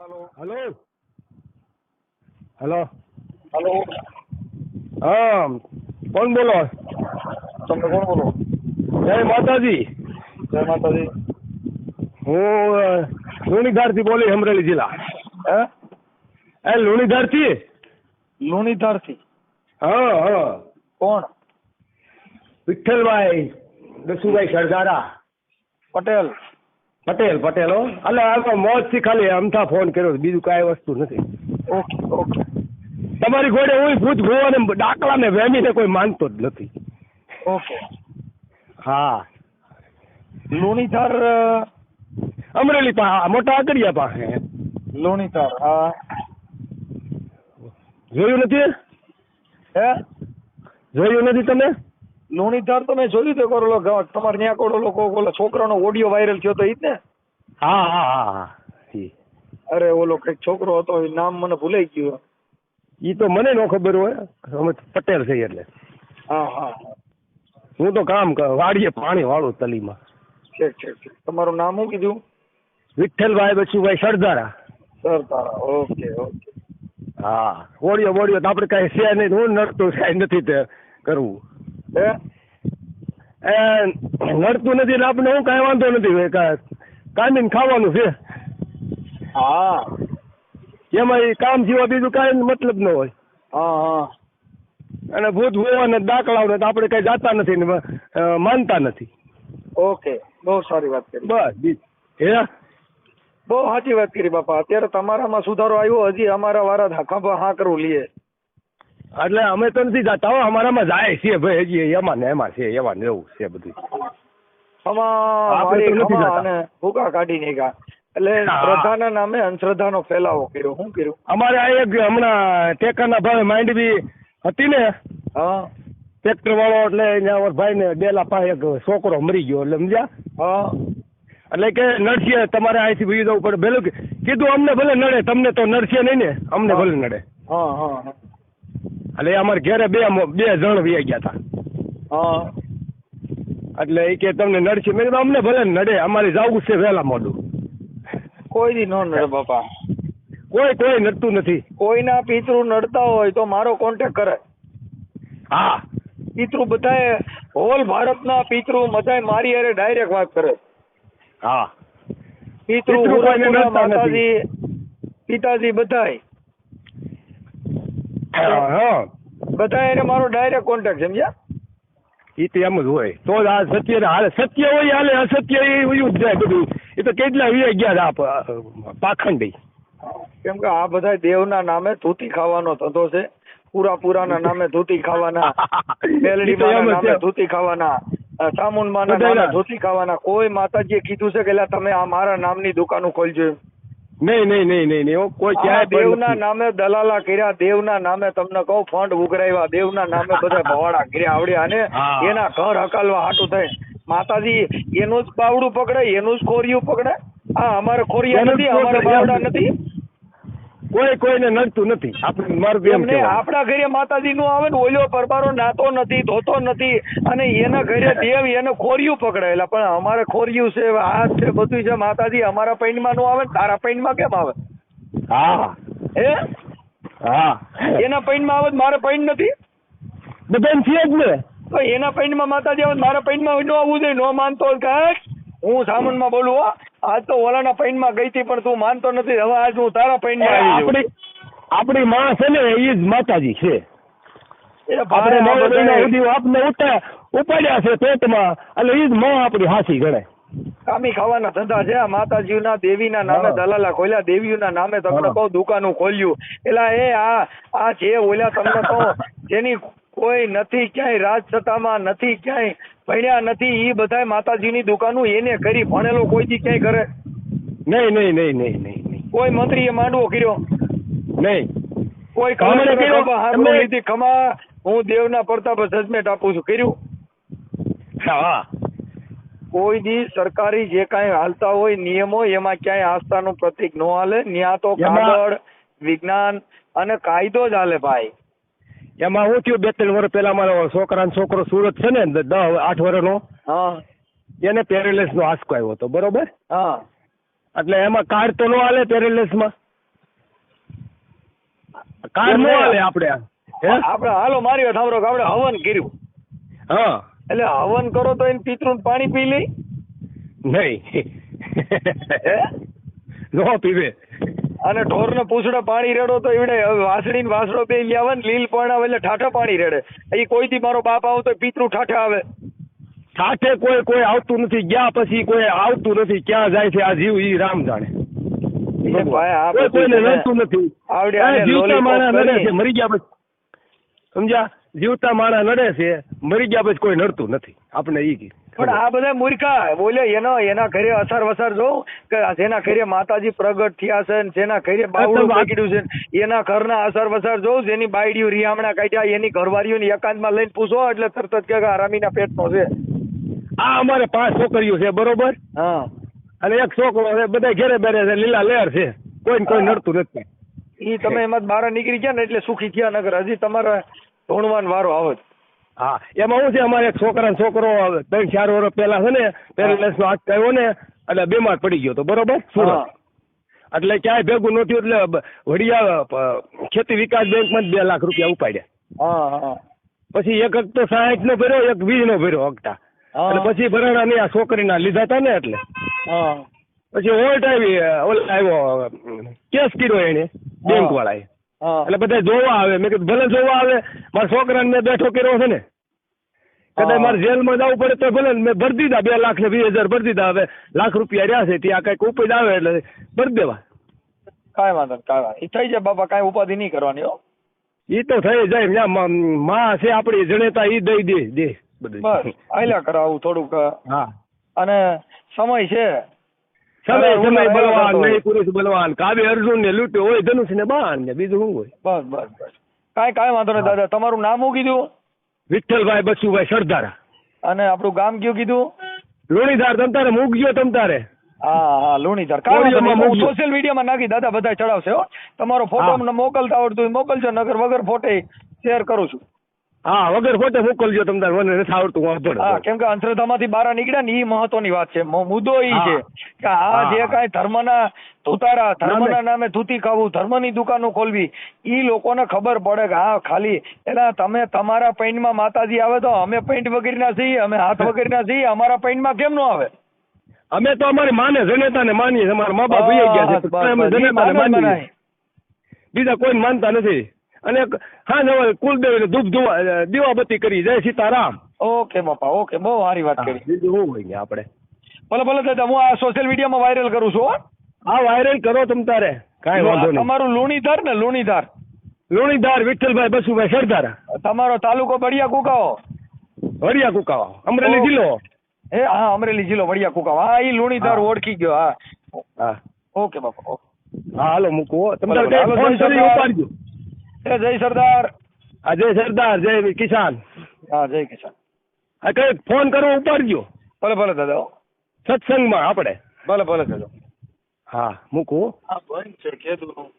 Hello hello hello હા કોણ બોલો? તમે કોણ બોલો? જય માતાજી. જય માતાજી. હું લુણીધારથી બોલી અમરેલી જિલ્લા. હે? એ લુણીધારથી? લુણીધારથી? હા હા. કોણ? વિઠ્ઠલભાઈ દસુભાઈ સરદારા. પટેલ. પટેલ પટેલ હો. એટલે આ તો મોજથી ખાલી અમથા ફોન કર્યો બીજું કાંઈ વસ્તુ નથી. Okay okay. તમારી ઘોડે હું ભૂત ગોવાને ડાકલાને વેમીને કોઈ માનતો જ નથી. ઓકે. હા. લુણીધાર અમરેલી પા મોટા આકડિયા પાસે. લુણીધાર હા. જોયું નથી? હે? જોયું નથી તમે? લુણીધાર તો મેં જોયું તો કરોલો તમારે ત્યાં કોડો લોકો ઓલો છોકરાનો ઓડિયો વાયરલ થયો તો ઈ જ ને? હા હા હા હા અરે ઓલો કંઈક છોકરો હતો એ નામ મને ભૂલાઈ ગયું. ઈ તો મને નો ખબર હોય અમે પટેલ છે એટલે. હા હા હું. તો કામ કર વાડીએ પાણી વાળું તલીમાં. ઠીક ઠીક ઠીક. તમારું નામ શું કીધું? Vitthalbhai Bachubhai સરદારા. Sardara okay okay. હા ઓડિયો બોડિયો તો આપણે કઈ છે નહીં હું નડતું કાંઈ નથી તે કરવું. હે? એ નડતું નથી ને આપણે હું કાંઈ વાંધો નથી કાંદીને ખાવાનું છે. હા. એમાં એ કામ સિવાય બીજું કાંઈ મતલબ ન હોય. હા હા. અને ભૂત ભુવાને દાખલાઓને તો આપણે કઈ જાતા નથી ને માનતા નથી. ઓકે. બહુ સારી વાત કરી. બસ હે? બહુ સાચી વાત કરી બાપા. અત્યારે તમારામાં સુધારો આવ્યો હજી અમારા વારા ખંભા હા કરવું લીએ એટલે અમે તો નથી જતા હો અમારામાં જાય છે ભાઈ હજી એમાં ને એમાં છે એમાં ને એવું છે બધું. ખમા આપણે તો વાળી નથી ખમા જતા. અને ભૂકા કાઢી નાખ્યા. એટલે શ્રદ્ધાના નામે અંધશ્રદ્ધાનો ફેલાવો કર્યો. શું કર્યું? અમારે આ એક હમણાં ટેકાના ભાવે માંડવી હતી ને. હા. ટ્રેક્ટર વાળો એટલે ભાઈ ને બેલા પાસે એક છોકરો મરી ગયો એટલે સમજ્યા? હા. એટલે કે નડશે તમારે અહીંથી બીજું જવું પડે. ભલે કીધું અમને ભલે નડે તમને તો નડશે નહીં ને અમને ભલે નડે. હા હા. એટલે અમારે ઘેરે બે બે જણ વ્યાઈ ગયા હતા એટલે એ કે તમને નડશે. મેં કીધું અમને ભલે નડે અમારે જવું છે વહેલા મોડું. કોઈ દી નો નડે બાપા. કોઈ કોઈ નડતું નથી. કોઈના પિતૃ નડતા હોય તો મારો કોન્ટેક કરે. હા. પિતૃ બધાએ હોલ ભારતના પિતૃ બધાએ મારી અરે ડાયરેક્ટ વાત કરે. હા. પિતૃ. માતાજી પિતાજી બધાય હા બધા એને મારો ડાયરેક્ટ કોન્ટેક્ટ સમજ્યા? એ તો એમ જ હોય. તો જ આ સત્ય હાલે. સત્ય હોય હાલે અસત્ય એ વયું જ જાય બધું. એ તો કેટલા વી ગયા પાખંડી. કેમ કે આ બધા દેવના નામે ધૂતી ખાવાનો થતો છે. પૂરા પૂરાના નામે ધૂતી ખાવાના. મેલડીમાના નામે. ધૂતી ખાવાના. સામુન માના. નામે ધૂતી ખાવાના. કોઈ માતાજીએ કીધું છે કે તમે આ મારા નામની દુકાનો ખોલજો. નહીં નહીં નહીં નહીં નહીં કોઈ ક્યાંય દેવના નામે દલાલા કર્યા દેવના નામે તમને કહું ફંડ ઉઘરાવ્યા દેવના નામે બધા ભવાડા કર્યા આવડ્યા અને એના ઘર હકાલવા હાટું થાય. માતાજી એનું જ બાવડું પકડે એનું જ ખોરિયું પકડે આ અમારે ખોરિયા નથી અમારે બાવડા નથી. કોઈ કોઈને નડતું નથી. આપણે મારું એમ આપણા ઘરે માતાજી નું આવે ને ઓલ્યો પરબારો નાતો નથી ધોતો નથી અને એના ઘરે દેવ એને ખોરિયું પકડાયેલા. પણ અમારે ખોરિયું છે હાથ છે બધું છે માતાજી અમારા પૈણમાં નું આવે ને તારા પૈણમાં કેમ આવે? હા. હે? હા. એના પૈણમાં આવે મારે પૈણ નથી? બધાને છે જ ને. તો એના પૈણમાં માતાજી આવે મારા પૈણમાં ન આવવું જોઈએ ન માનતો હોય કે હાટ, હું સામાનમાં બોલું હો. આજ તો ઓલાના પૈણમાં ગઈ હતી પણ તું માનતો નથી. હવે આજ હું તારા પૈણમાં આવી જાઉં. આપણી માં છે ને એ જ માતાજી છે. આપણે ઉપાડ્યા છે પેટમાં. એટલે એ જ માં આપણી હાસી ગણાય. કામી ખાવાના ધંધા છે. માતાજીના દેવીના નામે દલાલા ખોલ્યા. દેવીઓના નામે તમને. કહું દુકાનું ખોલ્યું. એલા એ આ આ જે ઓલ્યા તમને કહું જેની કોઈ નથી ક્યાંય રાજસત્તામાં નથી ક્યાંય ભણ્યા નથી એ બધા માતાજીની દુકાનું એને કરી ભણેલો કોઈ દી ક્યાંય કરે? નહીં નહીં નહીં નહીં નહીં કોઈ મંત્રીએ માંડવો કર્યો? નહીં. કોઈ લીધી? ખમા હું દેવના પ્રતાપે જજમેન્ટ આપું છું. કર્યું? હા. કોઈ દી સરકારી જે કાંઈ હાલતા હોય નિયમો એમાં ક્યાંય આસ્થાનું પ્રતિક ન હાલે. ન્યા તો કાગળ વિજ્ઞાન અને કાયદો જ હાલે ભાઈ. એમાં હું થયું બે ત્રણ વર્ષ પહેલા મારો છોકરા છોકરો સુરત છે ને દસ આઠ વર્ષનો હા. એને પેરેલેસ નો આંચકો આવ્યો હતો બરોબર? હા. એટલે એમાં કાર્ડ તો ન હાલે પેરેલેસમાં કાર્ડ નો. હાલે આપણે હે? આપણે હાલો માર્યો કે આપણે હવન કર્યું. હા. એટલે હવન કરો તો એને પિતૃ પાણી પી લે? નહીં. નો પીવે. અને ઢોરને પૂછડે પાણી રેડો તો એવડે વાસણી ને વાસડો બે લેવા ને લીલ પણ આવે એટલે ઠાઠા પાણી રેડે. એ કોઈ થી મારો બાપ આવતો પિતૃ ઠાઠા આવે. સાથે કોઈ કોઈ આવતું નથી. ગયા પછી કોઈ આવતું નથી ક્યાં જાય છે આ જીવ ઈ રામ જાણે. કોઈને નથી. જીવતા માણા નડે છે મરી ગયા પછી. સમજ્યા? જીવતા માણસ નડે છે મરી ગયા પછી કોઈ નડતું નથી. આપણે ઈ કી પણ આ બધા મૂર્ખા બોલે એનો એના ઘરે અસર વસર જો કે જેના ઘરે માતાજી પ્રગટ થયા છે ને જેના ઘરે બાવડું પકડ્યું છે એના ઘરના અસર વસર જો જેની બાયડીઓ રિયામણા કાઢ્યા એની ઘરવાળીઓની એકાંતમાં લઈને પૂછો એટલે તરત જ કે આરામીના પેટનો છે. આ અમારે પાંચ છોકરીઓ છે બરોબર? હા. અને એક છોકરો છે બધા ઘેરે બેરે છે લીલા લહેર છે. કોઈ કોઈ નડતું નથી. ઈ તમે એમાં બહાર નીકળી ગયા ને એટલે સુખી થયા નગર. હજી તમારે ધોણવાન વારો આવે જ. હા એમાં શું છે અમારે છોકરા છોકરો ત્રણ ચાર વર્ષ પહેલા છે ને પેરેલેસ નો હાથ થયો ને એટલે બીમાર પડી ગયો તો બરોબર? સુરત. એટલે ક્યાંય ભેગું નહોતું એટલે વડિયા ખેતી વિકાસ બેંકમાં બે લાખ રૂપિયા ઉપાડ્યા. હા હા. પછી એક હકતો સાહીઠ નો ભર્યો એક વીસ નો ભર્યો હકતા અને એટલે પછી ભરાણા ની આ છોકરીના લીધા હતા ને એટલે. હા. પછી ઓલ્ટ આવી ઓલ આવ્યો કેસ કર્યો એને બેંક વાળાએ હા એટલે બધા જોવા આવે. મેં કીધું ભલે જોવા આવે મારા છોકરાને મેં બેઠો કર્યો છે ને. કદાચ મારે જેલમાં જવું પડે તો ભલે મેં ભરી દીધા બે લાખ ને વીસ હજાર ભરી દીધા. હવે લાખ રૂપિયા રહ્યા છે ત્યાં કંઈક ઉપજ આવે એટલે ભરી દેવા. કાંઈ વાંધો કાંઈ વાંધો એ થઈ જાય બાપા કાંઈ ઉપાધિ નહીં કરવાની હો. એ તો થઈ જાય ત્યાં માં- છે આપણી જણેતા એ દઈ દે દે બસ આયલા કરાવું થોડુંક. હા. અને સમય છે. સમય સમય બલવાન નહીં પુરુષ બલવાન કાવ્ય અર્જુન ને લૂટ્યો હોય ધનુષ ને બાણ ને બીજું શું હોય? બસ બસ બસ. કાંઈ કાંઈ વાંધો નહીં દાદા તમારું નામ શું કીધું? વિઠ્ઠલભાઈ બચુભાઈ સરદારા. અને આપણું ગામ કયું કીધું? લુણીધાર તમતારે મૂકજો તમતારે હા હા લુણીધાર. હું સોશિયલ મીડિયામાં નાખી દાદા બધા ચડાવશે હો. તમારો ફોટો. અમને મોકલતા આવડતું મોકલજો નગર વગર ફોટે શેર કરું છું. હા વગર ફોટો મોકલજો તમને મને નથી આવડતું વાંધો હા કેમ કે અંધશ્રદ્ધામાંથી બહાર નીકળ્યા ને એ મહત્વની વાત છે. મુદ્દો એ છે કે આ જે કાંઈ ધર્મના ધુતારા ધર્મના નામે. ધૂતી ખાવું ધર્મની દુકાનો ખોલવી એ લોકોને ખબર પડે કે હા ખાલી એના તમે તમારા પેન્ટમાં માતાજી આવે તો અમે પૈન્ટ વગેરેના છીએ અમે હાથ વગેરેના છીએ અમારા પેન્ટમાં કેમ નો આવે? અમે તો અમારી માને જનેતાને માનીએ અમારા મા બાપ ગયા છે. બીજા કોઈ માનતા નથી. અને હા હવે કુલદેવ ધૂપ ધુવા દીવાબત્તી કરી. જય સીતારામ. ઓકે બાપા ઓકે. બહુ સારી વાત કરી. બીજું શું હોય ને આપણે? ભલે ભલે દાદા હું આ સોશિયલ મીડિયામાં વાયરલ કરું છું હા. વાયરલ કરો તમ તારે. કાંઈ વાંધો નહીં. તમારું લુણીધાર ને લુણીધાર. લુણીધાર વિઠ્ઠલભાઈ બસુભાઈ સરદારા તમારો તાલુકો બળિયા કુકાવો. વડિયા કુકાવા. અમરેલી. જિલ્લો? એ હા અમરેલી જિલ્લો વડિયા કુકાવા. હા એ લુણીધાર ઓળખી ગયો હા. હા. ઓકે બાપા ઓકે. હા હાલો મૂકવો તમારે. ફોન કરી ઉપાડજો. જય સરદાર. આ જય સરદાર જય કિસાન. હા જય કિસાન. આ કઈ ફોન કરો ઉપાડજો. ભલે ભલે દાદા. હો. સત્સંગમાં આપણે. ભલે ભલે દાદા. હા મૂકું. હા બંધ છે કીધું